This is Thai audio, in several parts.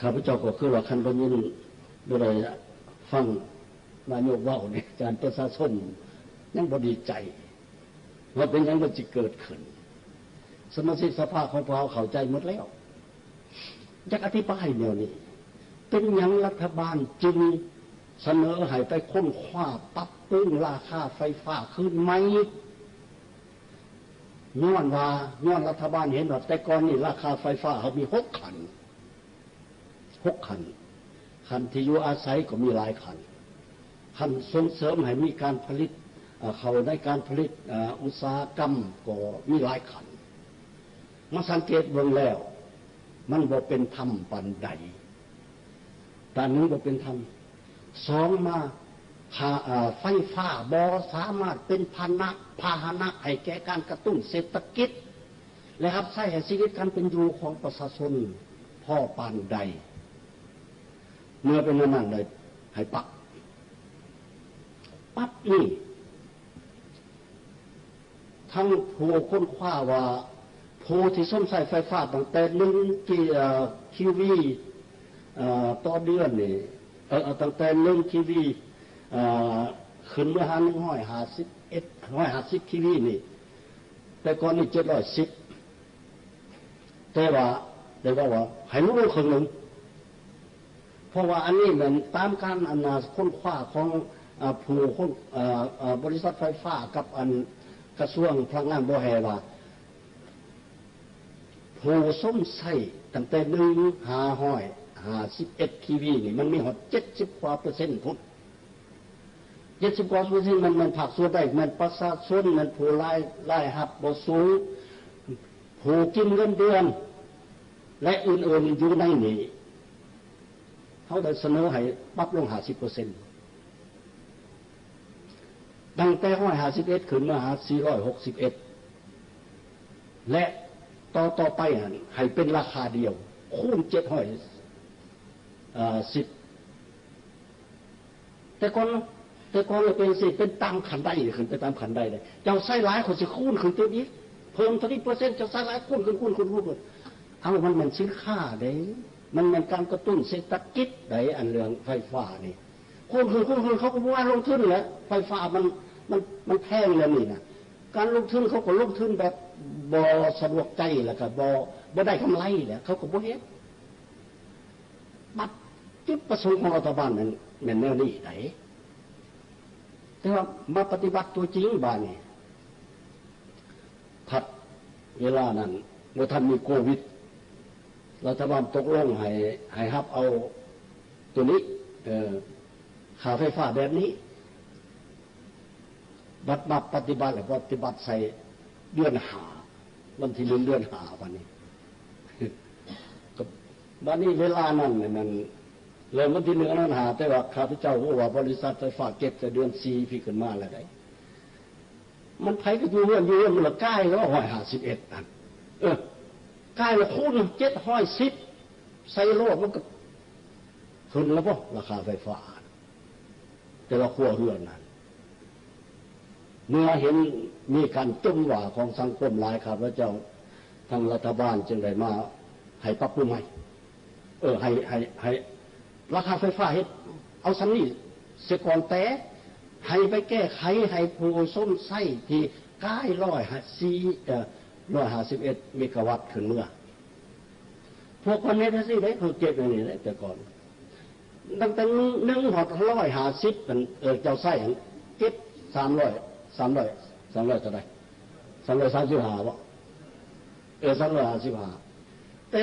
ข้าพเจ้าก็คือว่าคันบรรยินด้วยฟังนายกว่าเนี่ยการประชาชนยังบดีใจ ว่าเป็นยังมันจะเกิดขึ้น สมาชิกสภาของเราเข้าใจหมดแล้วอยากอธิบายเดียวนี้ เป็นยังรัฐบาลจึงเสนอให้ไปค้นคว้าปรับปรุงราคาไฟฟ้าขึ้นไหมย้อนว่าย้อนรัฐบาลเห็นว่าแต่ก่อนนี่ราคาไฟฟ้าเขามีหกขัน กขันขันที่อยู่อาศัยก็มีหลายขันขันส่งเสริมให้มีการผลิตเขาในการผลิตอุตสาหกรรมก็มีหลายขันมาสังเกตเบิ่งแล้ว มันบ่เป็นธรรมปันใดแต่นึงบ่เป็นธรรมสองมาไฟฟ้าบอสามารถเป็นพานะพาหนะให้แก่การกระตุ้นเศรษฐกิจ และครับใช้ให้ชีวิตการเป็นอยู่ของประชาชนพ่อปานใด เมื่อเป็นนั้นเลยให้ปัก ปั๊บนี่ ทั้งผู้ค้นคว้าว่าผู้ที่ส้มใส่ไฟฟ้าตั้งแต่หนึ่งที่คิวีต่อเดือนนี่เออตั้งแต่หนึ่งคิวีขึ้นเมื่อหาหนึ่งห้อยหาสิบเอ็ดห้อยหาสิบคิวีนี่ แต่ก่อนนี่เจ็ดร้อยสิบแต่ว่าได้ว่าว่าให้รู้คนหนึ่ง ราะว่าอันนี้เหมือนตามการอนาค้นคว้าของผู้คนบริษัทไฟฟ้ากับอันกระทรวงพลังงานบ่แหว่าผู้ส้มใส่ตั้งแต่หนึ่งหาห้อยหาสิบเอ็ดทีวีนี่มันมีหดเจ็ดสิบกว่าเปอร์เซ็นต์พุทธเจ็ดสิบกว่าเปอร์เซ็นต์มันมันผักส่วนได้มันประสาทส่วนมันผู้ไล่ไล่หับบสูงผู้กินเงินเดือน และอื่นๆอยู่ในนี้ เขาได้เสนอให้ปรับลงหาสิบเปอร์เซ็นต์ตั้งแต่ห้อยหาสิบเอ็ดขึ้นมาหาสี่ร้อยหกสิบเอ็ดและต่อต่อไปให้เป็นราคาเดียว คูณเจ็ดห้อยสิบแต่ก่อนแต่ก่อนเราเป็นสิเป็นตามขันได้ขึ้นไปตามขันได้เลยเจ้าไส้ร้ายคนจะคูณขึ้นตัวนี้เพิ่มเท่านี้เปอร์เซ็นต์เจ้าไส้ร้ายคูณขึ้นคูณคูณคูณเอามันมันสินค้าเด้ มันมันการกระตุ้นเศรษฐกิจไดอันเรื่องไฟฟ้านี่คูณคืนคูณคืนเขาก็ว่าลงทุนแหละไฟฟ้ามันมันมันแพงเลยนี่นะการลงทุนเขาก็ลงทุนแบบบอสะดวกใจแหละครับบอบอได้กำไรแหละเขาก็บ่เฮ็ดบัดจุดประสงค์ของรัฐบาลนั้นม่นแนวนี้ไหนแต่ว่ามาปฏิบัติตัวจริงบ้านนี่ถัดเวลานั้นเมื่อท่านมีโควิด รัฐบาลตกลงให้ให้ฮับเอาตัวนี้ขาไฟฟ้าแบบนี้ บัดมาปฏิบัติหรือปฏิบัติใส่เดือนหาวันที่หนึ่งเดือนหาวันนี้วันนี้เวลานั้นมันเริ่มวันที่หนึ่งนั้นหา แต่ว่าข้าพเจ้าว่าบริษัทไฟฟ้าเก็บแต่เดือนสี่พี่ขึ้นมาแล้วได้มันไผก็อยู่เรื่องอยู่เรื่องมันละใกล้แล้วหอยหาสิบเอ็ดนั่นเออ กล้ละคูณเจ็ดห้อยสิบใส่โลกมันก็ขึ้นแล้วป่ะราคาไฟฟ้า แต่ละขั้วเรือนนั้นเมื่อเห็นมีการจุ่มหว่าของสังคมหลายครับพระเจ้าทางรัฐบาลจึงได้มาให้ปรับปรุงใหม่เออให้ให้ให้ราคาไฟฟ้าเฮ็ดเอาสันนี่เสียก่อนแต่ให้ไปแก้ไขให้ผู้ส้มไส้ที่ใกล้ร้อยสี่เออ ร้อยห้าสิบเอ็ดเมกะวัตต์ขึ้นเมื่อ พวกคนนี้ทั้งสิ้นได้เขาเก็บอย่างนี้เลยแต่ก่อน ตั้งแต่นึ่งหอดร้อยห้าสิบเป็นเออเจ้าไส้เก็บสามร้อยสามร้อยสามร้อยเท่าไรสามร้อยสามสิบห้าวะเออสามร้อยห้าสิบห้าแต่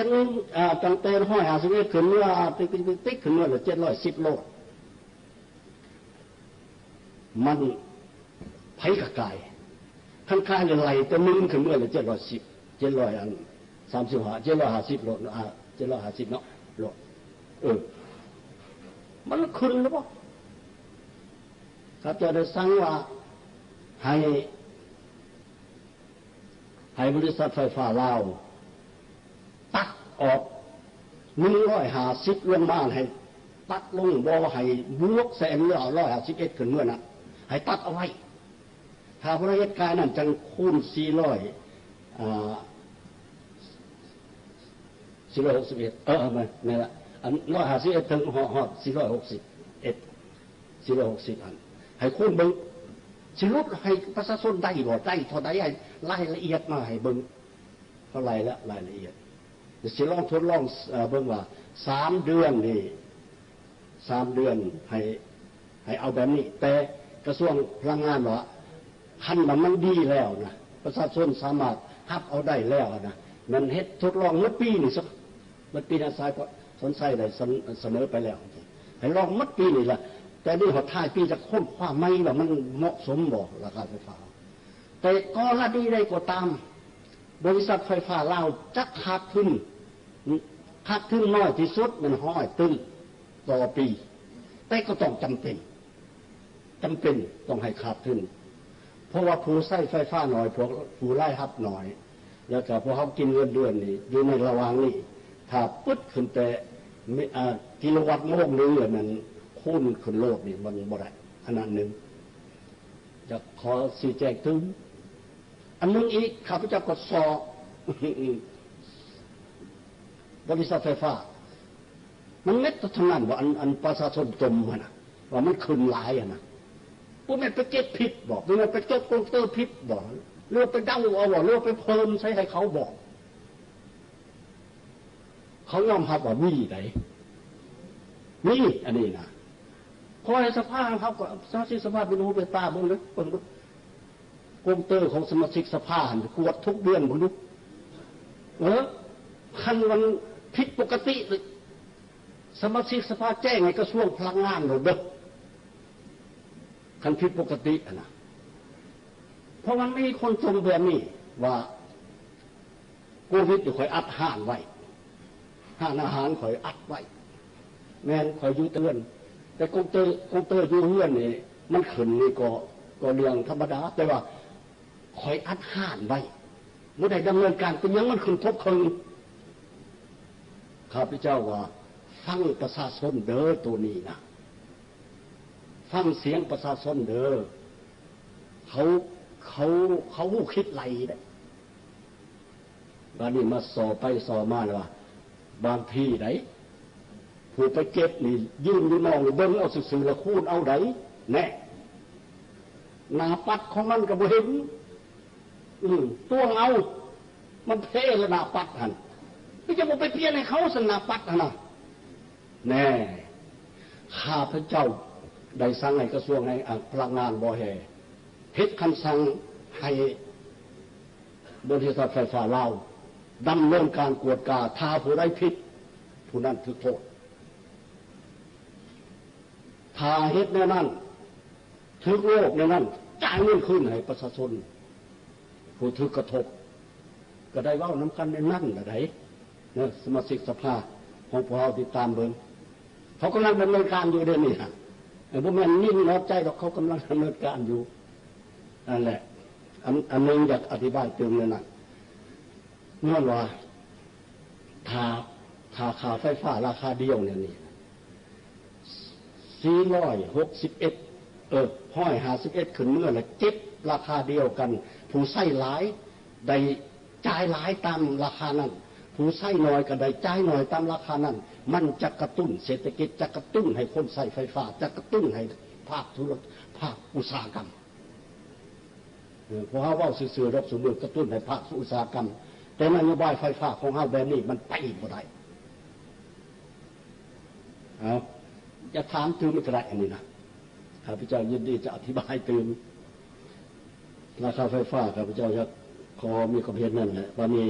ตั้งแต่ห้อยห้าสิบเอ็ดขึ้นเมื่อติ๊กติ๊กติ๊กขึ้นเมื่อเจ็ดร้อยสิบโลมันไผ่กระกาย ข้างๆอย่างไรแต่งขึ้นเมื่อเจ็ดร้อยสิบเจ็ดร้อยอันสามสิบห้าเจ็ดร้อยห้าสิบโลอ่าเจ็ดร้อยห้าสิบเนาะโลเออมันขึ้นหรือเปล่าครับจะได้สั่งว่าให้ให้บริษัทไฟฟ้าลาวตัดออกหนึ่งร้อยห้าสิบลงมานให้ ตัดลงบ่ให้บวกแสนเรือร้อยห้าสิบเอ็ดขึ้นเมื่อนะให้ตัดเอาไว้ ถ้าพระเหตุการนั้นจังคูณสี่ร้อยสี่ร้อยหกสิบเอ็ดเออมาเนี่ละอันร้อยห้าสิบเอ็ดถึงหอหอสี่ร้อยหกสิบเอ็ดสี่ร้อยหกสิบอัน ให้คุณเบิ้งสิรุปให้ประชาชนได้บ่ได้เท่าใดให้รายละเอียดมาให้เบิ้งเท่าไรละรายละเอียดสิลองทดลองเอ่อเบิ้งว่าสามเดือนนี่สามเดือนให้ให้เอาแบบนี้ แต่กระทรวงพลังงานว่า คันมันมันดีแล้วนะประชาชนสามารถรับเอาได้แล้วนะมันเฮ็ดทดลองเมื่อปีนี่สักเมื่อปีนั้สายก็สนใจได้เสนเสนอไปแล้วให้ลองเมื่อปีนี่ละแต่นี่หดท้ายปีจะค้นคว้าไม่ว่ามันเหมาะสมบอกราคาไฟฟ้า แต่ก็ละดีได้ก็ตาม บริษัทไฟฟ้าเราจะขาดทุนขาดทุนน้อยที่สุดมันห้อยตึ้งต่อปี แต่ก็ต้องจำเป็นจำเป็นต้องให้ขาดทุน ราะว่าผู้ใช้ไฟฟ้าหน่อยพวกผู้ไล่ฮับหน่อย แล้วก็พวกเขากินเงินเดือนนี่อยู่ในระว่างนี้ถ้าปึ๊ดขึ้นแต่ไม่อากิโลวัตต์โมงนึงเลยมันคูณขึ้นโลกนี่มันบ่ได้ขนาดหนึ่งจะขอสีแจงถึง อันนึงอีกข้าพเจ้าก็สอบริษัทไฟฟ้า มันเม็ดเท่านั้นว่าอันอันประชาชนจมอะนะว่ามันขึ้นหลายอะนะ พวกมันไปเก็บผิดบอกพวกมันไปเก็บคอมพิวเตอร์ผิดบอกเรือไปเดาเอาบอกเรือไปเพิ่มใช้ให้เขาบอก เขายอมรับว่ามีไหนมีอันนี้นะพอให้สภาพเขาก็สมาชิกสภาไปดูไปตาบิ่งเลยเบิ่งดูคอมพิวเตอร์ของสมาชิกสภาหันกวดทุกเดือนผมดูเออคันมันผิดปกติเลยสมาชิกสภาแจ้งให้กระทรวงพลังงานเลยเด้อ คันผิดปกติอะนะเพราะมันมีคนจมแบบนี้ว่าโควิดอยู่คอยอัดห่านไว้ห่านอาหารคอยอัดไว้ แม่นคอยอยู่เตือน แต่คอมเตอร์คอมเตอร์อยู่เฮือนนี่มันขึ้นนี่ก็ก็เรื่องธรรมดา แต่ว่าคอยอัดห่านไว้เมื่อใดดำเนินการเป็นยังมันขึ้นทบคืนข้าพเจ้าว่าฟังประชาชนเด้อตัวนี้นะ ฟังเสียงประชาชนเด้อเขาเขาเขาหูคิดไรได้บานนี้มาสอไปสอมาเลยว่าบางที่ไหนผู้ไปเก็บนี่ยืนอยู่มองเบิ้งเอาสื่อแล้วคูณเอาไดแน่หนาปัดของมันก็บ่เห็นอืมตัวเอา มันเท่ละหนาปัดหันไม่จะบอกไปเปลี่ยนให้เขาสนาปัดหันนะแน่ข้าพเจ้า ได้สั่งให้กระทรวงให้พลังงานบ่แห่เฮ็ดคำสั่งให้บริษัทไฟฟ้าเราดำเนินการกวดกาถ้าผู้ใดผิดผู้นั้นถือโทษถ้าเฮ็ดในนั้นถือโลกในนั้นจ่ายเงินขึ้นให้ประชาชนผู้ถือกระทบ ก็ได้ว่าน้ำกันในนั่นอะไรเนี่ยสมาชิกสภาของพวกเราติดตามเบิ่งเขากำลังดำเนินการอยู่เดี๋ยวนี้ฮะ พวกมันนิ่งนอใจหรอกเขากำลังดำเนินการอยู่นั่นแหละอันอันหนึงอยากอธิบายเติมเลยนะเมื่อว่าถ้าถ้าค่าไฟฟ้าราคาเดียวเนี่ยนี่สี่ร้อยหกสิบเอ็ดเออห้อยหาสิบเอ็ดขึ้นเมื่อละเจ็บราคาเดียวกัน ผู้ใส่หลายได้จ่ายหลายตามราคานั้น ผู้ใส่น้อยก็ได้จ่ายน้อยตามราคานั้น มันจะกระตุ้นเศรษฐกิจจะกระตุ้นให้คนใส่ไฟฟ้า จะกระตุ้นให้ภาคธุรกิจภาคอุตสาหกรรมเออเพราะเขาว่าสื่อๆรับสมบูรณ์กระตุ้นให้ภาคอุตสาหกรรม แต่นโยบายไฟฟ้าของเขาแบบนี้มันไปบ่ได้เอาจะถามตื่นไม่กระไรอันนี้นะข้าพเจ้ายินดีจะอธิบายตื่นราคาไฟฟ้าข้าพเจ้าจะขอมีความเห็นนั่นแหละว่ามี